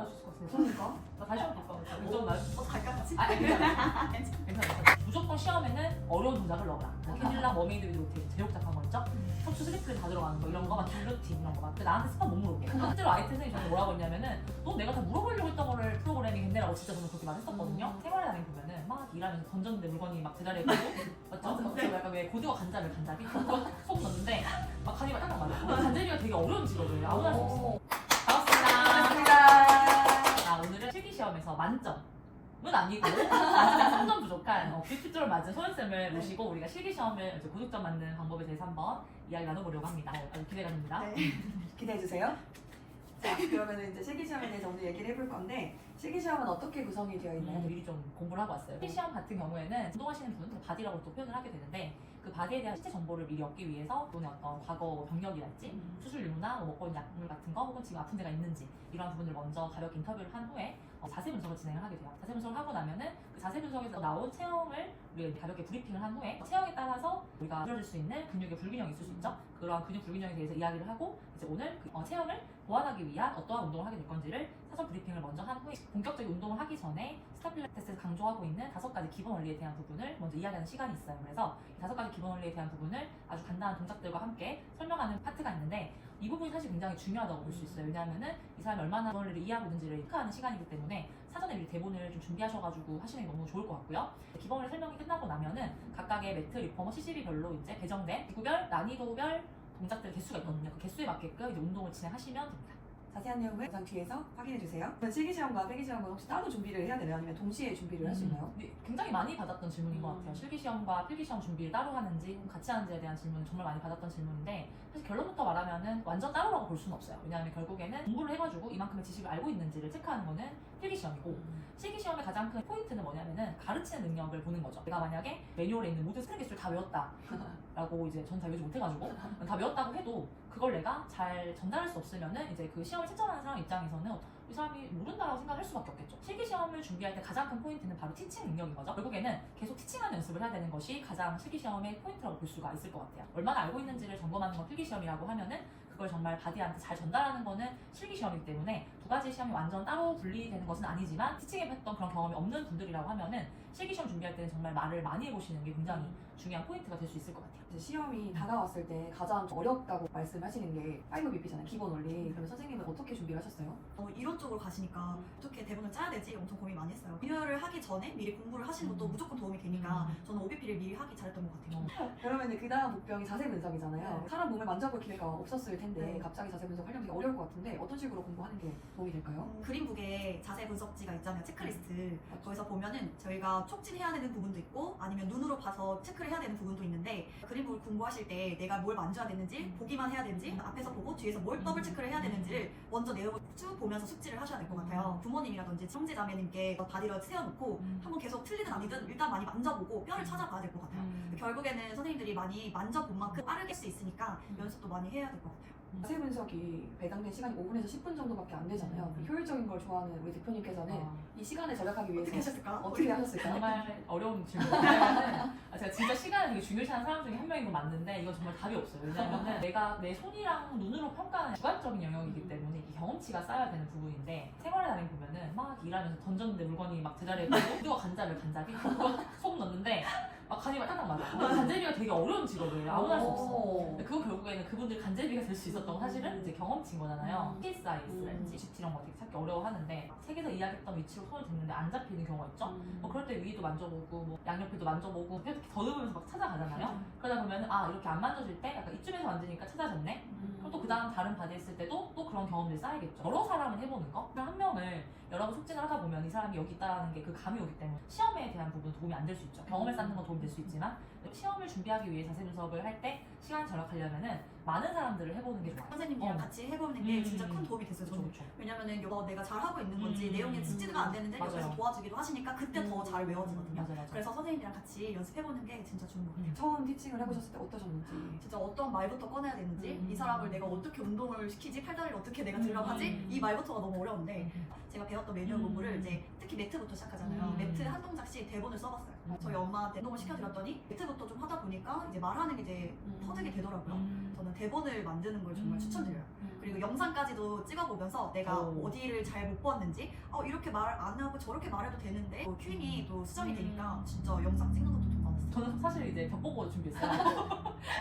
맞을 것 같은데. 그러니까. 나 다시 한번 볼까? 의점 맞 어, 잠깐만. 아, 괜찮아. 괜찮아. 괜찮아. 무조건 시험에는 어려운 동작을 넣어라. 뭐 캐딜랑 머메이드 위드 호텔 제육작한 거 있죠? 척추 슬리플 다 들어가는 거 이런 거 막 길루틴 이런 거 막. 근데 나한테 스파 못 물어보게. 실제로 아이템 선생님이 저한테 뭐라고 했냐면은 너 내가 다 물어보려고 했던 거를 프로그래밍 했네라고 진짜 저는 그렇게 말했었거든요. 생활의 달인 보면은 막 일하면서 던졌는데 물건이 막 제자리에 있고 맞죠? 그리고 약간 왜 고등어 간장을 간장이 속 넣는데 막 간이 막 딱딱 맞아. 간제비가 되게 어려운 직업이에요. 아무나 할수 없어. 실기시험에서 만점은 아니고 아직은 3점 부족한 어, 50점을 맞은 소연쌤을 모시고 우리가 실기시험을 이제 고득점 맞는 방법에 대해서 한번 이야기 나눠보려고 합니다. 어, 아주 기대가 됩니다. 네. 기대해 주세요. 자, 그러면 이제 실기시험에 대해서 오늘 얘기를 해볼 건데 실기시험은 어떻게 구성이 되어 있나요? 음, 미리 좀 공부를 하고 왔어요. 실기시험 같은 경우에는 운동하시는 분은 바디라고 또 표현을 하게 되는데 그 바디에 대한 신체 정보를 미리 얻기 위해서 돈의 어떤 과거 경력이랄지 수술 유무나 뭐 먹고 있는 약물 같은 거 혹은 지금 아픈 데가 있는지 이러한 부분을 먼저 가볍게 인터뷰를 한 후에 어, 자세 분석을 진행을 하게 돼요. 자세 분석을 하고 나면은 그 자세 분석에서 나온 체형을 가볍게 브리핑을 한 후에 체형에 따라서 우리가 이루어질 수 있는 근육의 불균형이 있을 수 있죠. 그러한 근육 불균형에 대해서 이야기를 하고 이제 오늘 그 어, 체형을 보완하기 위한 어떠한 운동을 하게 될 건지를 사전 브리핑을 먼저 한 후에 본격적인 운동을 하기 전에 스타필라테스에서 강조하고 있는 다섯 가지 기본 원리에 대한 부분을 먼저 이야기하는 시간이 있어요. 그래서 이 다섯 가지 기본 원리에 대한 부분을 아주 간단한 동작들과 함께 설명하는 파트가 있는데 이 부분이 사실 굉장히 중요하다고 볼 수 있어요. 왜냐하면은 이 사람이 얼마나 원리를 이해하고 있는지를 체크하는 시간이기 때문에 사전에 미리 대본을 좀 준비하셔가지고 하시는 게 너무 좋을 것 같고요. 기본 원리 설명이 끝나고 나면은 각각의 매트, 리퍼머, CCB별로 이제 배정된 기구별, 난이도별 동작들 개수가 있거든요. 그 개수에 맞게끔 이제 운동을 진행하시면 됩니다. 자세한 내용은 영상 뒤에서 확인해 주세요. 그럼 실기시험과 필기시험은 혹시 따로 준비를 해야 되나요? 아니면 동시에 준비를 할 수 있나요? 네, 굉장히 많이 받았던 질문인 것 음. 같아요. 실기시험과 필기시험 준비를 따로 하는지 혹은 같이 하는지에 대한 질문 정말 많이 받았던 질문인데 사실 결론부터 말하면은 완전 따로라고 볼 수는 없어요. 왜냐하면 결국에는 공부를 해가지고 이만큼의 지식을 알고 있는지를 체크하는 거는 필기시험이고 실기시험의 가장 큰 포인트는 뭐냐면은 가르치는 능력을 보는 거죠. 내가 만약에 매뉴얼에 있는 모든 스크린 기술을 다 외웠다. 라고 이제 전다 외우지 못해가지고 다 외웠다고 해도 그걸 내가 잘 전달할 수 없으면은 이제 그 시험을 채점하는 사람 입장에서는 이 사람이 모른다라고 생각할 수밖에 없겠죠. 실기 시험을 준비할 때 가장 큰 포인트는 바로 티칭 능력인 거죠. 결국에는 계속 티칭하는 연습을 해야 되는 것이 가장 실기 시험의 포인트라고 볼 수가 있을 것 같아요. 얼마나 알고 있는지를 점검하는 건 필기 시험이라고 하면은 그걸 정말 바디한테 잘 전달하는 거는 실기 시험이기 때문에 두 가지 시험이 완전 따로 분리되는 것은 아니지만 티칭에 했던 그런 경험이 없는 분들이라고 하면은 실기 시험 준비할 때는 정말 말을 많이 해보시는 게 굉장히 중요한 포인트가 될 수 있을 것 같아요. 시험이 다가왔을 때 가장 어렵다고 말씀하시는 게 5BP잖아요. 기본 원리. 그러면 선생님은 어떻게 준비를 하셨어요? 어, 이론 쪽으로 가시니까 어떻게 대본을 짜야 되지 엄청 고민 많이 했어요. 리뉴얼을 하기 전에 미리 공부를 하시는 것도 음. 무조건 도움이 되니까 음. 저는 OBP를 미리 하기 잘했던 것 같아요. 어. 그러면 그 다음 목표이 자세 분석이잖아요. 네. 사람 몸을 만져볼 기회가 없었을 텐데 네. 갑자기 자세 분석 하려면 되게 어려울 것 같은데 어떤 식으로 공부하는 게 도움이 될까요? 음, 그림북에 자세 분석지가 있잖아요. 체크리스트. 맞죠. 거기서 보면은 저희가 촉진해야 되는 부분도 있고 아니면 눈으로 봐서 체크를 해야 되는 부분도 있는데 그림북을 공부하실 때 내가 뭘 만져야 되는지 음. 보기만 해야 되는지 앞에서 보고 뒤에서 뭘 더블 체크를 해야 되는지를 먼저 내용을 쭉 보면서 숙지를 하셔야 될 것 같아요. 부모님이라든지 형제 자매님께 바디를 세워놓고 음. 한번 계속 틀리든 아니든 일단 많이 만져보고 뼈를 찾아봐야 될 것 같아요. 음. 결국에는 선생님들이 많이 만져본 만큼 빠르게 할 수 있으니까 음. 연습도 많이 해야 될 것 같아요. 자세 분석이 배당된 시간이 5분에서 10분 정도밖에 안 되잖아요. 음. 효율적인 걸 좋아하는 우리 대표님께서는 어. 이 시간을 절약하기 위해서 어떻게 하셨을까? 어떻게 하셨을까요? 정말 어려운 질문이에요. 왜냐면은 아, 제가 진짜 시간을 되게 중요시하는 사람 중에 한 명인 건 맞는데 이건 정말 답이 없어요. 왜냐면은 내가 내 손이랑 눈으로 평가하는 주관적인 영역이기 때문에 이게 경험치가 쌓여야 되는 부분인데 생활에 다니 보면은 막 일하면서 던졌는데 물건이 막 제자리에 있고 누가 간자를 간자기 속 넣는데 막 간이 막 딱딱 맞아. 근데 간제비가 되게 어려운 직업이에요. 아무나 할 수 없어. 오. 근데 그거 결국에는 그분들 간제비가 될 수 있었던 건 사실은 이제 경험치인 거잖아요. 음. PSIS랄지 GT 이런 거 되게 찾기 어려워하는데 책에서 이야기했던 위치로 손을 댔는데 안 잡히는 경우가 있죠. 음. 뭐 그럴 때 위도 만져보고 뭐 양옆에도 만져보고 이렇게 더듬으면서 막 찾아가잖아요. 그러다 보면 아 이렇게 안 만져질 때 약간 이쯤에서 만지니까 찾아졌네. 음. 그럼 또 그 다음 다른 바디 했을 때도 또 그런 경험들이 쌓이겠죠. 여러 사람을 해보는 거. 한 명을 여러 번 속진을 하다 보면 이 사람이 여기 있다는 게 그 감이 오기 때문에 시험에 대한 부분 도움이 안 될 수 있죠. 경험을 쌓는 건 도움이 될 수 있지만 시험을 준비하기 위해 자세 분석을 할 때 시간 절약하려면은 많은 사람들을 해보는 게 좋아요. 선생님이랑 어. 같이 해보는 게 음. 진짜 큰 도움이 됐어요. 저는. 그렇죠. 왜냐면은 이거 내가 잘 하고 있는 건지 음. 내용이 숙지가 안 되는데 맞아요. 옆에서 도와주기도 하시니까 그때 더 잘 외워지거든요. 맞아 맞아. 그래서 선생님이랑 같이 연습해보는 게 진짜 좋은 것 같아요. 음. 처음 티칭을 해보셨을 때 어떠셨는지 진짜 어떤 말부터 꺼내야 되는지 음. 이 사람을 내가 어떻게 운동을 시키지 팔다리를 어떻게 내가 들어가지 음. 이 말부터가 너무 어려운데 음. 제가 배웠던 매뉴얼 음. 공부를 이제 특히 매트부터 시작하잖아요. 음. 매트 한 동작씩 대본을 써봤어요. 저희 엄마한테 운동을 시켜드렸더니 매트부터 좀 하다 보니까 이제 말하는 게 이제 음. 터득이 되더라고요. 음. 저는 대본을 만드는 걸 정말 음. 추천드려요. 그리고 영상까지도 찍어보면서 내가 오. 어디를 잘못 봤는지 어, 이렇게 말 안 하고 저렇게 말해도 되는데 뭐 큐잉이 또 수정이 음. 되니까 진짜 영상 찍는 것도 좀 많았어요. 저는 사실 이제 벽 보고 준비했어요.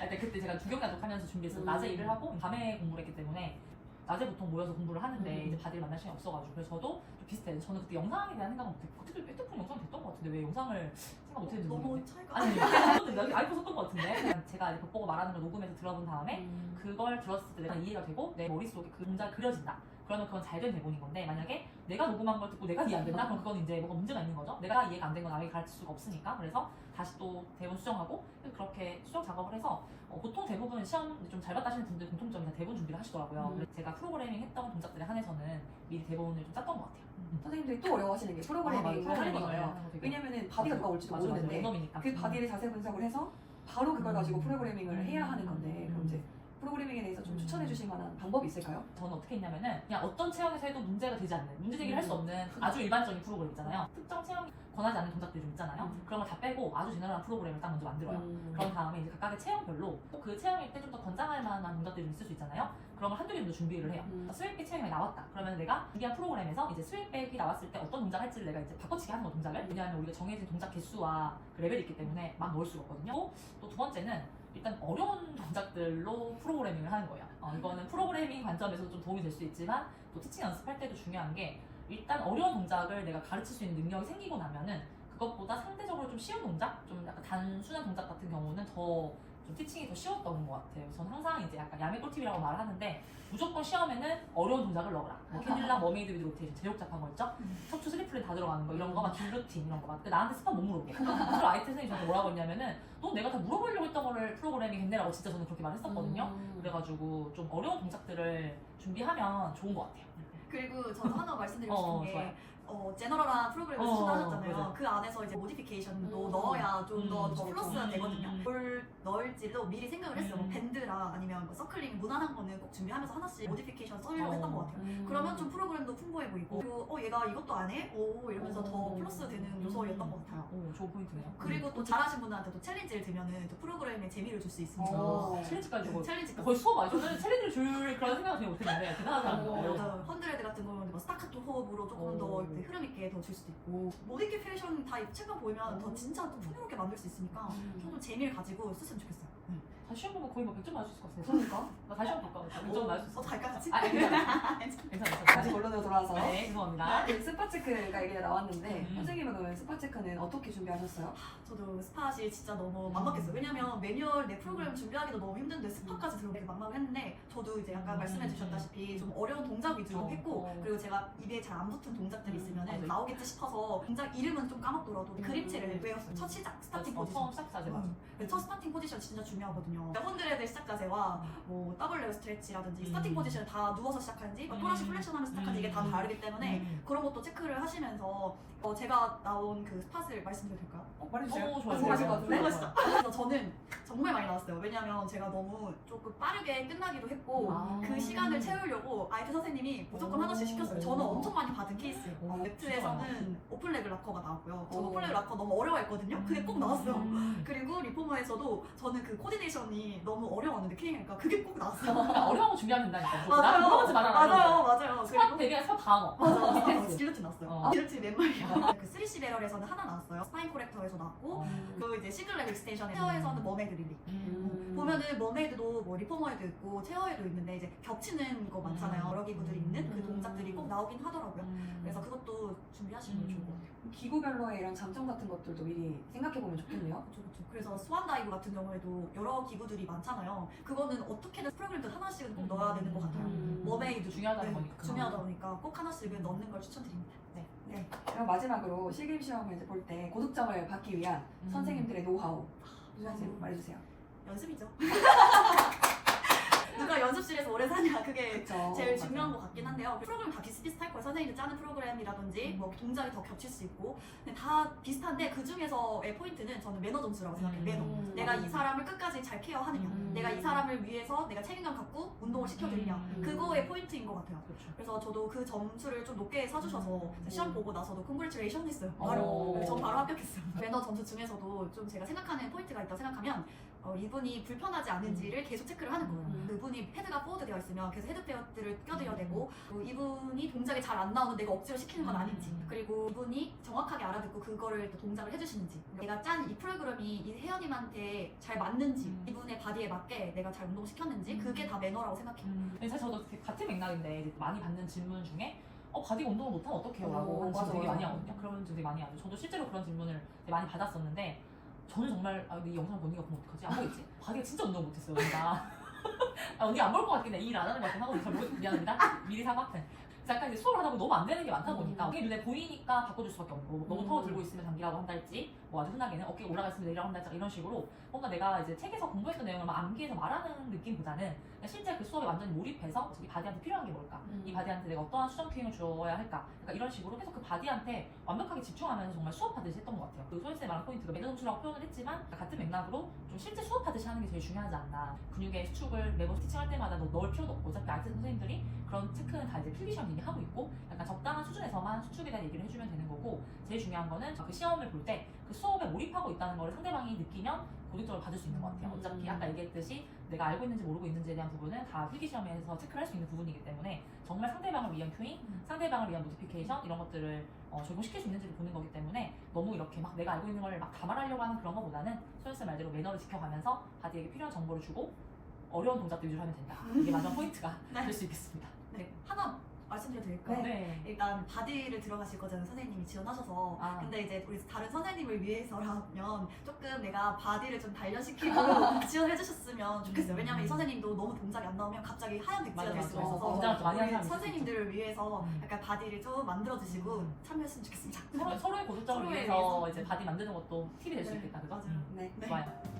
근데 그때 제가 주경야독 하면서 준비했어요. 음. 낮에 일을 하고 밤에 공부를 했기 때문에 낮에 보통 모여서 공부를 하는데 음. 이제 바디를 만날 시간이 없어가지고 그래서 저도 좀 비슷해요. 저는 그때 영상에 대한 생각은 못했고 그때도 뾰족한 영상이 됐던 것 같은데 왜 영상을 생각 못했는지 너무. 차이가 아니 아니 나 아이폰 썼던 것 같은데 제가 이제 벽 보고 말하는 걸 녹음해서 들어본 다음에 음. 그걸 들었을 때 내가 이해가 되고 내 머릿속에 그 동작이 그려진다. 그러면 그건 잘된 대본인 건데 만약에 내가 녹음한 걸 듣고 내가 이해 안 된다? 그럼 그건 이제 뭐가 문제가 있는 거죠. 내가 이해가 안 된 건 남에게 가르칠 수가 없으니까 그래서 다시 또 대본 수정하고 그렇게 수정 작업을 해서 어, 보통 대부분 시험 좀 잘 봤다 하시는 분들 공통점이 다 대본 준비를 하시더라고요. 음. 제가 프로그래밍 했던 동작들에 한해서는 미리 대본을 좀 짰던 것 같아요. 선생님들이 또 어려워하시는 게 프로그래밍을 하는 거예요. 왜냐면은 바디가 누가 올지도 맞아, 맞아. 모르는데 랜덤이니까. 그 바디를 자세 분석을 해서 바로 그걸 가지고 음. 프로그래밍을 음. 해야 하는 건데 그럼 이제 음. 프로그래밍에 대해서 좀 음. 추천해 주실 만한 방법이 있을까요? 저는 어떻게 했냐면은 그냥 어떤 체형에서 해도 문제가 되지 않는 문제 제기를 할수 음. 없는 아주 일반적인 프로그램 있잖아요. 특정 체형이 권하지 않는 동작들이 좀 있잖아요. 음. 그런 걸 다 빼고 아주 제너럴한 프로그램을 딱 먼저 만들어요. 음. 그런 다음에 이제 각각의 체형별로 또 그 체형일 때 좀 더 권장할 만한 동작들이 좀 있을 수 있잖아요. 그런 걸 한두 개 정도 준비를 해요. 음. 스윙백 체형이 나왔다. 그러면 내가 준비한 프로그램에서 이제 스윙백이 나왔을 때 어떤 동작 할지를 내가 이제 바꿔치기 하는 거 동작을. 왜냐하면 우리가 정해진 동작 개수와 그 레벨이 있기 때문에 막 넣을 수가 없거든요. 또 두 번째는 일단 어려운 동작들로 프로그래밍을 하는 거예요. 어, 이거는 프로그래밍 관점에서 좀 도움이 될 수 있지만 또 티칭 연습할 때도 중요한 게 일단 어려운 동작을 내가 가르칠 수 있는 능력이 생기고 나면은 그것보다 상대적으로 좀 쉬운 동작, 좀 약간 단순한 동작 같은 경우는 더 좀 티칭이 더 쉬웠던 것 같아요. 저는 항상 이제 약간 야매 꿀팁이라고 말을 하는데 무조건 시험에는 어려운 동작을 넣어라. 뭐 캐딜라, 머메이드 위드 로테이션, 제육 잡한 거 있죠? 음. 척추 스리플린 다 들어가는 거 이런 거막 딜루틴 이런 거 막. 근데 나한테 스팟 못 물어보게. 그래서 아이트 선생님이 저한테 뭐라고 했냐면은 너 내가 다 물어보려고 했던 거를 프로그래밍 했네라고 진짜 저는 그렇게 말했었거든요. 음. 그래가지고 좀 어려운 동작들을 준비하면 좋은 것 같아요. 그리고 저도 하나 말씀드리고 어, 싶은 게 좋아요. 어, 제너럴한 프로그램을 어, 추천하셨잖아요. 맞아요. 그 안에서 이제 모디피케이션도 음. 넣어야 좀 더 음, 그렇죠. 플러스가 음. 되거든요. 뭘 넣을지도 미리 생각을 했어요. 뭐 음. 밴드라 아니면 뭐 서클링 무난한 거는 꼭 준비하면서 하나씩 모디피케이션 써려고 어. 했던 것 같아요. 음. 그러면 좀 프로그램도 풍부해 보이고 그리고 어 얘가 이것도 안 해? 오 이러면서 더 어. 플러스 되는 음. 요소였던 것 같아요. 오, 좋은 포인트네요. 그리고 또 잘하신 분들한테도 챌린지를 들면은 또 프로그램에 재미를 줄수 어. 챌린지까지 주고 챌린지까지 거의 수업 아니죠? 저는 챌린지를 줄 그런 생각을 전혀 못했는데 대단하다는 어. 맞아요. 헌드레드 같은 경우는 뭐 스타카토 호흡으로 조금 오. 더 이렇게 흐름 있게 더 줄 수도 있고 모디피케이션 다 책만 보면 더 진짜 더 풍요롭게 만들 수 있으니까 음. 조금 재미를 가지고 쓰시면 좋겠어요. 네. 다시 시험 보면 거의 뭐 100점 맞을 수 있을 것 같아요. 그러니까 나 다시 시험 볼까? 100점 맞을 수 있어. 어, 갈까 같이? 아, 괜찮아. 괜찮아. 다시 본론으로 돌아와서 네, 죄송합니다. 그 스파 체크가 얘기가 나왔는데 음. 선생님은 그러면 스파 체크는 어떻게 준비하셨어요? 저도 스팟이 진짜 너무 음. 막막했어요. 왜냐면 매뉴얼 내 프로그램 준비하기도 너무 힘든데 스팟까지 들어오기 막막했는데 저도 이제 아까 음. 말씀해 주셨다시피 좀 어려운 동작 위주로 어, 했고 어. 그리고 제가 입에 잘 안 붙은 동작들이 음, 있으면 맞아요. 나오겠지 싶어서 동작 이름은 좀 까먹더라도 음. 그림체를 외웠어요. 첫 시작 스타팅 어, 포지션. 처음 시작 자세 맞아. 음. 첫 스타팅 포지션 진짜 중요하거든요. 혼드레드 시작 자세와 뭐 더블 레그 스트레치라든지 음. 스타팅 포지션 다 누워서 시작하는지 뭐 토라시 음. 플렉션하면 시작하는지 이게 다 음. 다르기 때문에 음. 그런 것도 체크를 하시면서 어, 제가 나온 그 스팟을 말씀드려도 될까요? 어, 말해주세요. 오, 좋아요. 궁금하실 것 좋아요. 같은데? 좋아요. 그래서 저는 정말 많이 나왔어요. 왜냐면 제가 너무 조금 빠르게 끝나기도 했고 아. 그 시간을 채우려고 아이트 선생님이 무조건 오. 하나씩 시켰어요. 저는 엄청 많이 받은 케이스예요. 오, 웹트에서는 오픈레그 락커가 나왔고요. 저는 오. 오픈레그 락커 너무 어려워했거든요. 그게 꼭 나왔어요. 음. 그리고 리포머에서도 저는 그 코디네이션 이 너무 어려웠는데 큐잉이니까 그게 꼭 나왔어요. 그러니까 어려운 거 준비하면 된다니까. 맞아요. 나 물어보지 말아라. 맞아요, 맞아요. 스팟 그리고 대비한 스팟 방어. 맞아, 맞아. 스트레스. 길루틴 나왔어요. 어. 길루틴 몇 마리야. 그 3C 배럴에서는 하나 나왔어요. 스파인 코렉터에서 나왔고 어. 그 이제 싱글 레그 익스텐션 헤어에서는 머메드 릴리. 음. 보면은 머메이드도 뭐 리포머에도 있고 체어에도 있는데 이제 겹치는 거 많잖아요. 음. 여러 기구들이 있는 그 음. 동작들이 꼭 나오긴 하더라고요. 음. 그래서 그것도 준비하시는 게 좋을 것 같아요. 기구별로의 이런 장점 같은 것들도 미리 생각해 보면 좋겠네요. 그렇죠, 그렇죠. 그래서 스완 다이브 같은 경우에도 여러 기구들이 많잖아요. 그거는 어떻게든 프로그램들 하나씩은 꼭 넣어야 되는 것 같아요. 음. 머메이드 중요하다는 거니까. 중요하다 보니까 꼭 하나씩은 넣는 걸 추천드립니다. 네. 네. 그럼 마지막으로 실기임 시험을 이제 볼 때 고득점을 받기 위한 음. 선생님들의 노하우 씨 음. 말해주세요. 연습이죠. 누가 연습실에서 오래 사냐 그게 그렇죠. 제일 중요한 것 같긴 한데요. 프로그램 다 비슷비슷할 거예요. 선생님이 짜는 프로그램이라든지 뭐 동작이 더 겹칠 수 있고 근데 다 비슷한데 그 중에서의 포인트는 저는 매너 점수라고 생각해요. 매너. 음. 내가 이 사람을 끝까지 잘 케어하느냐. 음. 내가 이 사람을 위해서 내가 책임감 갖고 운동을 시켜드리냐. 음. 그거의 포인트인 것 같아요. 그렇죠. 그래서 저도 그 점수를 좀 높게 사주셔서 시험 보고 나서도 컨그레츄레이션 했어요. 바로. 오. 전 바로 합격했어요. 매너 점수 중에서도 좀 제가 생각하는 포인트가 있다고 생각하면 어, 이분이 불편하지 않은지를 계속 체크를 하는 거예요. 음. 그분이 헤드가 포워드 되어 있으면 계속 헤드 페어들을 껴드려야 음. 되고 또 이분이 동작이 잘 안 나오면 내가 억지로 시키는 건 음. 아닌지 그리고 이분이 정확하게 알아듣고 그거를 또 동작을 해주시는지 내가 짠 이 프로그램이 이 혜연님한테 잘 맞는지 음. 이분의 바디에 맞게 내가 잘 운동시켰는지 음. 그게 다 매너라고 생각해요. 음. 사실 저도 그 같은 맥락인데 이제 많이 받는 질문 중에 어 바디가 운동을 못하면 어떡해요? 라고 어, 질문 맞아, 되게 맞아. 많이 하거든요. 그런 되게 많이 하죠. 저도 실제로 그런 질문을 되게 많이 받았었는데 저는 정말 아, 근데 이 영상 보니까 그럼 어떡하지? 안 보겠지? 바디가 진짜 운동 못했어요, 언니가. 아, 언니 안 볼 것 같긴 해. 일 안 하는 것 같긴 하거든요. 잘 모르, 미안합니다. 미리 사과. 그래서 약간 이제 수업을 하다 보면 너무 안 되는 게 많다 보니까 음. 어깨 눈에 보이니까 바꿔줄 수밖에 없고 너무 음. 타워 들고 있으면 당기라고 한달지 뭐 아주 흔하게는 어깨 올라가 있으면 내리라고 한달지 이런 식으로 뭔가 내가 이제 책에서 공부했던 내용을 막 암기해서 말하는 느낌보다는 그냥 실제 그 수업에 완전히 몰입해서 이 바디한테 필요한 게 뭘까? 음. 이 바디한테 내가 어떠한 수정 큐잉을 주어야 할까? 그러니까 이런 식으로 계속 그 바디한테 완벽하게 집중하면서 정말 수업하듯이 했던 것 같아요. 그 소연쌤 말한 포인트가 매너 점수라고 표현을 했지만 같은 맥락으로 좀 실제 수업하듯이 하는 게 제일 중요하지 않나. 근육의 수축을 매번 스티칭할 때마다 너 넣을 필요도 없고 어차피 아이트 선생님들이 그런 체크는 다 이제 필기시험 이미 하고 있고 약간 적당한 수준에서만 수축에 대한 얘기를 해주면 되는 거고 제일 중요한 거는 그 시험을 볼때그 수업에 몰입하고 있다는 걸 상대방이 느끼면 고득점을 받을 수 있는 것 같아요. 어차피 음. 아까 얘기했듯이 내가 알고 있는지 모르고 있는지에 대한 부분은 다 필기시험에서 체크를 할 수 있는 부분이기 때문에 정말 상대방을 위한 큐잉, 음. 상대방을 위한 노티피케이션 이런 것들을 어, 적용시킬 수 있는지를 보는 거기 때문에 너무 이렇게 막 내가 알고 있는 걸막다 말하려고 하는 그런 것보다는 소연쌤 말대로 매너를 지켜가면서 바디에게 필요한 정보를 주고 어려운 동작들 위주로 하면 된다. 이게 마지막 포인트가 네. 될수 있겠습니다. 네. 하나 말씀드려도 될까요? 네. 일단 바디를 들어가실 거잖아요 선생님이 지원하셔서 아. 근데 이제 우리 다른 선생님을 위해서라면 조금 내가 바디를 좀 단련시키고 지원해 주셨으면 좋겠어요 왜냐면 이 선생님도 너무 동작이 안 나오면 갑자기 하얀 백지가 맞아, 될. 수가 어, 있어서 많이 하는 우리 사람이 선생님들을 위해서 음. 약간 바디를 좀 만들어 주시고 음. 참여했으면 좋겠습니다 서로, 서로의 서로에 위해서 위해서. 이제 바디 만드는 것도 팁이 될 수 네, 있겠다. 그죠? 맞아요. 음, 네. 네. 좋아요.